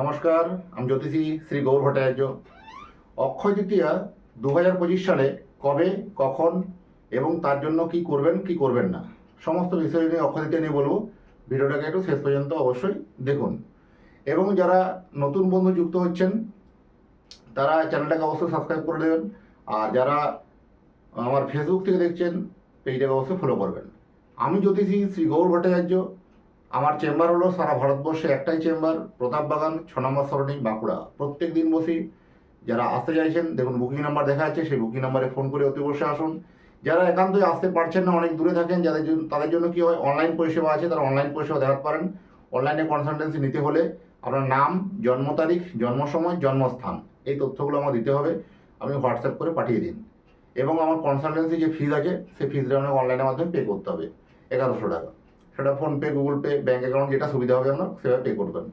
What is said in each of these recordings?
নমস্কার, আমি জ্যোতিষী শ্রী গৌর ভট্টাচার্য। অক্ষয় তৃতীয়া দু হাজার পঁচিশ সালে কবে, কখন এবং তার জন্য কি করবেন কি করবেন না, সমস্ত বিষয় নিয়ে অক্ষয় তৃতীয়া নিয়ে বলব। ভিডিওটাকে একটু শেষ পর্যন্ত অবশ্যই দেখুন। এবং যারা নতুন বন্ধু যুক্ত হচ্ছেন, তারা চ্যানেলটাকে অবশ্যই সাবস্ক্রাইব করে দেবেন। আর যারা আমার ফেসবুক থেকে দেখছেন, পেজটাকে অবশ্যই ফলো করবেন। আমি জ্যোতিষী শ্রী গৌর ভট্টাচার্য আমার চেম্বার হলো সারা ভারতবর্ষে একটাই চেম্বার, প্রতাপ বাগান, ছ নম্বর সরণি, বাঁকুড়া। প্রত্যেক দিন বসি। যারা আসতে চাইছেন, দেখুন বুকিং নাম্বার দেখা যাচ্ছে, সেই বুকিং নাম্বারে ফোন করে অতি বসে আসুন। যারা একান্তই আসতে পারছেন না, অনেক দূরে থাকেন, যাদের জন্য তাদের জন্য কি হয় অনলাইন পরিষেবা আছে, তারা অনলাইন পরিষেবা দেখাতে পারেন। অনলাইনে কনসালটেন্সি নিতে হলে আপনার নাম, জন্ম তারিখ, জন্ম সময়, জন্মস্থান, এই তথ্যগুলো আমার দিতে হবে। আপনি হোয়াটসঅ্যাপ করে পাঠিয়ে দিন। এবং আমার কনসালটেন্সি যে ফিজ আছে, সেই ফিজটা আপনাকে অনলাইনের মাধ্যমে পে করতে হবে। এগারোশো টাকা। সেটা PhonePe Google Pay bank account যেটা সুবিধা হবে আপনার সেভাবে পে করবেন।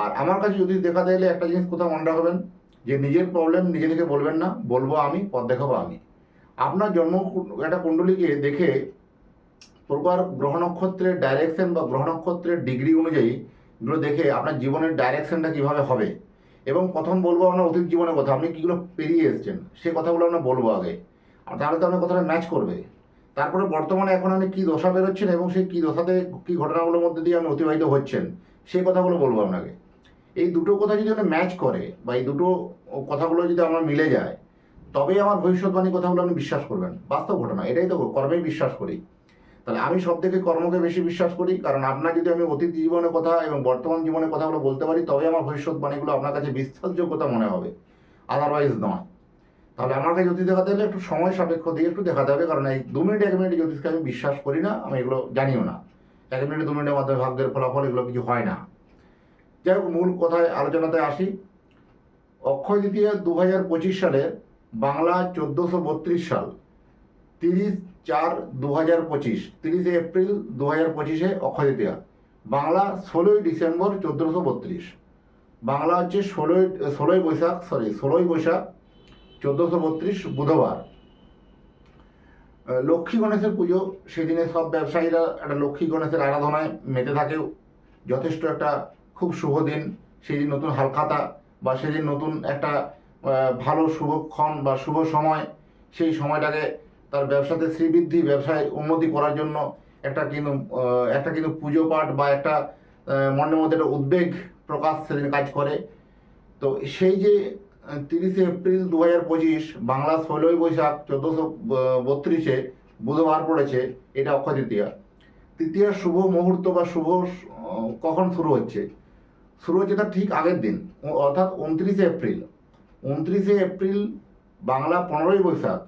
আর আমার কাছে যদি দেখা দিলে একটা জিনিস কোথাও মনে রাখবেন, যে নিজের প্রবলেম নিজে থেকে বলবেন না, বলব আমি, পথ দেখাবো আমি। আপনার জন্ম একটা কুণ্ডলীকে দেখে প্রপার গ্রহ নক্ষত্রের ডাইরেকশন বা গ্রহ নক্ষত্রের ডিগ্রি অনুযায়ী এগুলো দেখে আপনার জীবনের ডাইরেকশনটা কীভাবে হবে এবং প্রথম বলব আপনার অতীত জীবনের কথা, আপনি কীগুলো পেরিয়ে এসেছেন, সে কথাগুলো আমরা বলব আগে। তাহলে তো আপনার কথাটা ম্যাচ করবে। তারপরে বর্তমানে এখন আপনি কী দশা বেরোচ্ছেন এবং সেই কী দশাতে কী ঘটনাগুলোর মধ্যে দিয়ে আপনি অতিবাহিত হচ্ছেন, সেই কথাগুলো বলব আপনাকে। এই দুটো কথা যদি আপনি ম্যাচ করে বা এই দুটো কথাগুলো যদি আমার মিলে যায়, তবেই আমার ভবিষ্যৎবাণী কথাগুলো আপনি বিশ্বাস করবেন। বাস্তব ঘটনা, এটাই তো কর্মেই বিশ্বাস করি। তাহলে আমি সব থেকে কর্মকে বেশি বিশ্বাস করি, কারণ আপনার যদি আমি অতীত জীবনের কথা এবং বর্তমান জীবনের কথাগুলো বলতে পারি তবে আমার ভবিষ্যৎবাণীগুলো আপনার কাছে বিশ্বাসযোগ্যতা মনে হবে। আদারওয়াইজ নয়। তাহলে আমার কাছে জ্যোতিষ দেখাতে হলে একটু সময় সাপেক্ষ দিয়ে একটু দেখাতে হবে কারণ এই দু মিনিট এক মিনিট জ্যোতিষকে আমি বিশ্বাস করি না আমি এগুলো জানিও না। এক মিনিট দু মিনিটের মাধ্যমে ভাগ্যের ফলাফল এগুলো কিছু হয় না। যাই হোক মূল কথায় আলোচনাতে আসি। অক্ষয় দ্বিতীয় দু হাজার পঁচিশ সালে বাংলা চোদ্দোশো বত্রিশ সাল তিরিশ চার দু হাজার পঁচিশ তিরিশে এপ্রিল দু হাজার পঁচিশে অক্ষয় দ্বিতীয়া বাংলা ষোলোই ডিসেম্বর চোদ্দোশো বত্রিশ। বাংলা হচ্ছে ষোলোই ষোলোই বৈশাখ সরি ষোলোই বৈশাখ চোদ্দোশো বত্রিশ বুধবার। লক্ষ্মী গণেশের পুজো, সেদিনে সব ব্যবসায়ীরা একটা লক্ষ্মী গণেশের আরাধনায় মেতে থাকে। যথেষ্ট একটা খুব শুভ দিন। সেদিন নতুন হালখাতা বা সেদিন নতুন একটা ভালো শুভক্ষণ বা শুভ সময়, সেই সময়টাকে তার ব্যবসাতে শ্রীবৃদ্ধি, ব্যবসায় উন্নতি করার জন্য একটা কিন্তু একটা কিন্তু পুজো পাঠ বা একটা মনের মধ্যে একটা উদ্বেগ প্রকাশ সেদিন কাজ করে। তো সেই যে তিরিশে এপ্রিল দু হাজার পঁচিশ, বাংলা ষোলোই বৈশাখ, চোদ্দোশো বত্রিশে বুধবার পড়েছে, এটা অক্ষয় তৃতীয়া। তৃতীয়া শুভ মুহূর্ত বা শুভ কখন শুরু হচ্ছে? শুরু হচ্ছে তার ঠিক আগের দিন অর্থাৎ উনত্রিশে এপ্রিল। উনত্রিশে এপ্রিল, বাংলা পনেরোই বৈশাখ,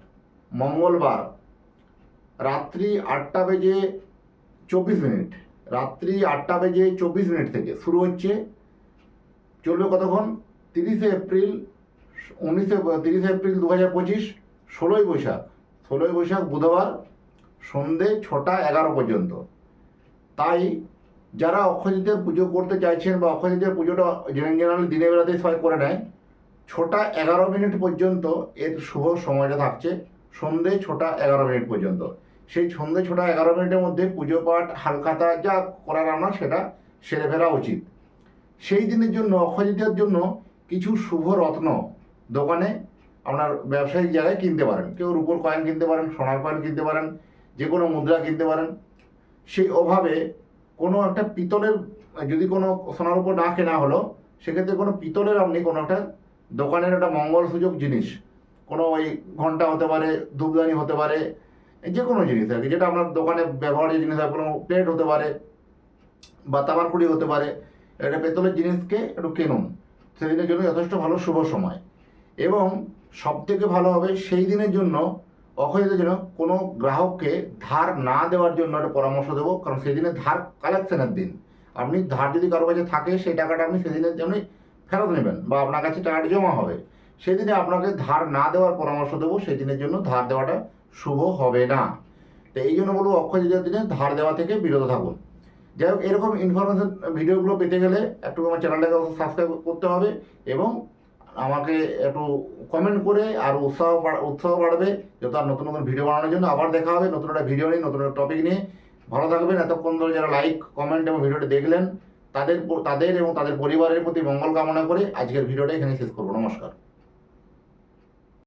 মঙ্গলবার, রাত্রি আটটা বেজে চব্বিশ মিনিট, রাত্রি আটটা বেজে চব্বিশ মিনিট থেকে শুরু হচ্ছে। চলবে কতক্ষণ? তিরিশে এপ্রিল উনিশে তিরিশে এপ্রিল দু হাজার পঁচিশ, ষোলোই বৈশাখ। ষোলোই বৈশাখ বুধবার সন্ধে ছটা এগারো পর্যন্ত। তাই যারা অক্ষয়জিতের পুজো করতে চাইছেন বা অক্ষয়জিতের পুজোটা জেনারেলি দিনের বেলাতেই সবাই করে নেয়, ছটা এগারো মিনিট পর্যন্ত এর শুভ সময়টা থাকছে সন্ধে ছটা এগারো মিনিট পর্যন্ত। সেই সন্ধে ছটা এগারো মিনিটের মধ্যে পুজো পাঠ, হালখাতা যা করার আমরা সেটা সেরে ফেরা উচিত। সেই দিনের জন্য অক্ষয়জিতের জন্য কিছু শুভ রত্ন দোকানে আপনার ব্যবসায়িক জায়গায় কিনতে পারেন। কেউ রুপোর কয়েন কিনতে পারেন, সোনার কয়েন কিনতে পারেন, যে কোনো মুদ্রা কিনতে পারেন। সেই অভাবে কোনো একটা পিতলের, যদি কোনো সোনার উপর না কেনা হলো, সেক্ষেত্রে কোনো পিতলের আপনি কোনো একটা দোকানের একটা মঙ্গলসূচক জিনিস, কোনো ওই ঘণ্টা হতে পারে, ধূপদানি হতে পারে, যে কোনো জিনিস আর কি যেটা আপনার দোকানে ব্যবহারের জিনিস হয় কোনো প্লেট হতে পারে বা তামার তামারকুড়ি হতে পারে, একটা পেতলের জিনিসকে একটু কিনুন। সেদিনের জন্য যথেষ্ট ভালো শুভ সময়। এবং সব থেকে ভালো হবে সেই দিনের জন্য অক্ষয়দের জন্য কোনো গ্রাহককে ধার না দেওয়ার জন্য একটা পরামর্শ দেবো, কারণ সেদিনে ধার কালেকশনের দিন। আপনি ধার যদি কারও কাছে থাকে, সেই টাকাটা আপনি সেদিনের জন্য ফেরত নেবেন বা আপনার কাছে টাকাটা জমা হবে। সেদিনে আপনাকে ধার না দেওয়ার পরামর্শ দেবো, সেই দিনের জন্য ধার দেওয়াটা শুভ হবে না। তো এই জন্য বলব, অক্ষয় তৃতীয়ার দিনে ধার দেওয়া থেকে বিরত থাকুন। যাই হোক, এরকম ইনফরমেশন ভিডিওগুলো পেতে গেলে একটু আমার চ্যানেলটাকে সাবস্ক্রাইব করতে হবে এবং আমাকে একটু কমেন্ট করে আর উৎসাহ উৎসাহ বাড়বে যত আর নতুন নতুন ভিডিও বানানোর জন্য আবার দেখা হবে, নতুন একটা ভিডিও নিয়ে, নতুন একটা টপিক নিয়ে। ভালো থাকবেন, এতক্ষণ ধরে যারা লাইক কমেন্ট এবং ভিডিওটি দেখলেন, তাদের তাদের এবং তাদের পরিবারের প্রতি মঙ্গল কামনা করে আজকের ভিডিওটা এখানে শেষ করব। নমস্কার।